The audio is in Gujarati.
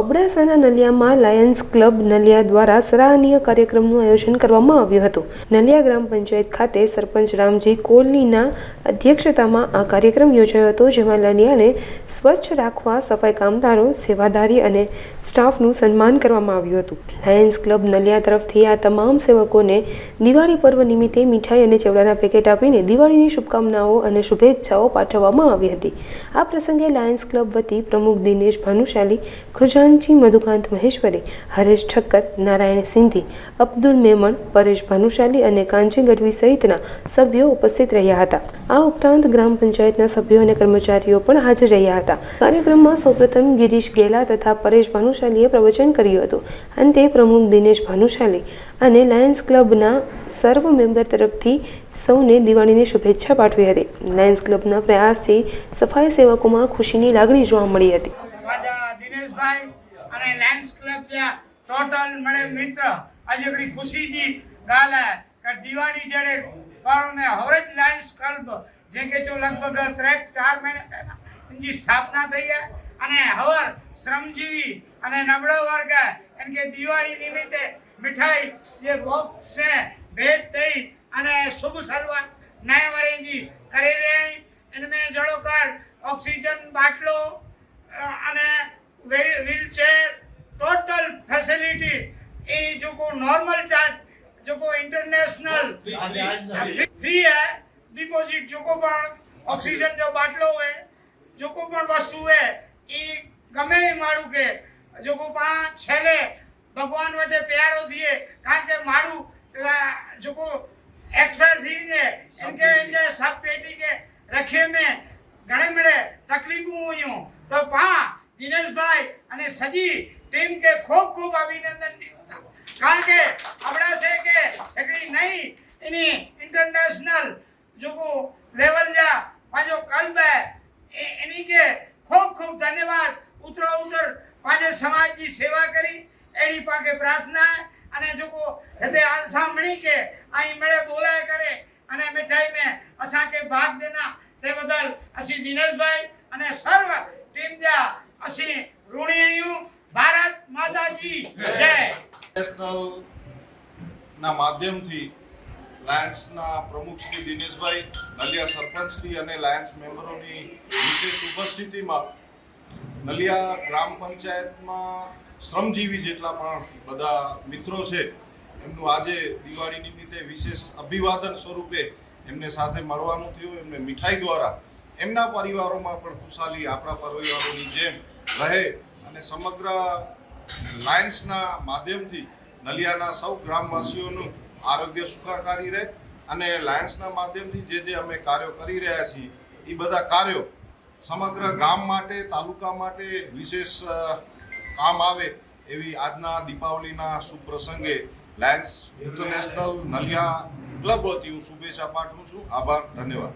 અબડાસાના નલિયામાં લાયન્સ ક્લબ નલિયા દ્વારા સરાહનીય કાર્યક્રમનું આયોજન કરવામાં આવ્યું હતું. નલિયા ગ્રામ પંચાયત ખાતે સરપંચ રામજી કોલનીના અધ્યક્ષતામાં આ કાર્યક્રમ યોજાયો હતો, જેમાં નલિયાને સ્વચ્છ રાખવા, સફાઈ કામદારો, સેવાદારી અને સ્ટાફનું સન્માન કરવામાં આવ્યું હતું. લાયન્સ ક્લબ નલિયા તરફથી આ તમામ સેવકોને દિવાળી પર્વ નિમિત્તે મીઠાઈ અને ચેવડાના પેકેટ આપીને દિવાળીની શુભકામનાઓ અને શુભેચ્છાઓ પાઠવવામાં આવી હતી. આ પ્રસંગે લાયન્સ ક્લબ વતી પ્રમુખ દિનેશ ભાનુશાલી ખજાનચી મધુકાંત મહેશ્વરી, હરેશ ઠક્કર, નારાયણ સિંધી, અબ્દુલ મેમણ, પરેશ ભાનુશાલી અને કાંચી ગઢવી સહિતના સભ્યો ઉપસ્થિત રહ્યા હતા. આ ઉપરાંત ગ્રામ પંચાયતના સભ્યો અને કર્મચારીઓ પણ હાજર રહ્યા હતા. કાર્યક્રમમાં સૌપ્રથમ ગિરીશ ગેલા તથા પરેશ ભાનુશાલીએ પ્રવચન કર્યું હતું. અંતે પ્રમુખ દિનેશ ભાનુશાલી અને લાયન્સ ક્લબના સર્વ મેમ્બર તરફથી સૌને દિવાળીની શુભેચ્છા પાઠવી હતી. લાયન્સ ક્લબના પ્રયાસથી સફાઈ સેવકોમાં ખુશીની લાગણી જોવા મળી હતી. દિનેશભાઈ અને લાયન્સ ક્લબ ત્યાં ટોટલ મળે મિત્ર. આજે આપણી ખુશીજી ગાલ કે દિવાળી જડે કારણે હવે જ લાયન્સ ક્લબ જે કે જો લગભગ ત્રેક ચાર મહિના પહેલા એની સ્થાપના થઈ છે. અને હવે શ્રમજીવી અને નબળો વર્ગ એમ કે દિવાળી નિમિત્તે મીઠાઈ, જે બોક્સ છે, ભેટ દઈ અને શુભ શરૂઆત નયા વરેજી કરી રહ્યા એનમે જળોકાર, ઓક્સિજન બાટલો અને व्हीलचेयर टोटल फैसिलिटी ये जो को नॉर्मल चार्ज जो को इंटरनेशनल फ्री है डिपॉजिट जो को पण ઓક્સિજન જો બાટલો હોય જો કોઈ પણ વસ્તુ હોય એ ગમે એ માળું કે જો કોઈ પણ છેલ્લે ભગવાન વટે પ્યારો થઈએ. કારણ કે માળું જો કોઈ એક્સપાયર થઈ જાય એમ કે એમ કે સબ પેટી કે રખીએ મેં. ઘણે મળે તકલીફ હું તો પા સજી ટીમ કે ખૂબ ખૂબ અભિનંદન કારણ કે આપણા છે કે એકડી નહીં, એની ઇન્ટરનેશનલ જોકો લેવલ જા, પાજો કલ્બ એની કે ખૂબ ખૂબ ધન્યવાદ. ઉતરો ઉતર પાજે સમાજની સેવા કરી, એની પાકે પ્રાર્થના અને જોકો હૃદય આસામણી કે અહીં મળે બોલાય કરે અને મીઠાઈ મે અસાકે ભાગ દેના. તે બદલ અસી દિનેશભાઈ અને સર્વ ટીમ જા અસી ઋણી ભારત માતા જય. નેશનલ ના માધ્યમથી લાયન્સના પ્રમુખ શ્રી દિનેશભાઈ, નલિયા સરપંચ શ્રી અને લાયન્સ મેમ્બરોની વિશેષ ઉપસ્થિતિમાં નલિયા ગ્રામ પંચાયતમાં શ્રમજીવી જેટલા પણ બધા મિત્રો છે, એમનું આજે દિવાળી નિમિત્તે વિશેષ અભિવાદન સ્વરૂપે એમને સાથે મળવાનું થયું. એમને મીઠાઈ દ્વારા એમના પરિવારોમાં પણ ખુશાલી આપણા પરિવારોની જેમ રહે અને સમગ્ર લાયન્સના માધ્યમથી નલિયાના સૌ ગ્રામવાસીઓનું આરોગ્ય સુખાકારી રહે અને લાયન્સના માધ્યમથી જે જે અમે કાર્યો કરી રહ્યા છીએ, એ બધા કાર્યો સમગ્ર ગામ માટે, તાલુકા માટે વિશેષ કામ આવે એવી આજના દીપાવલીના શુભ લાયન્સ ઇન્ટરનેશનલ નલિયા ક્લબ વતી હું શુભેચ્છા પાઠવું છું. આભાર, ધન્યવાદ.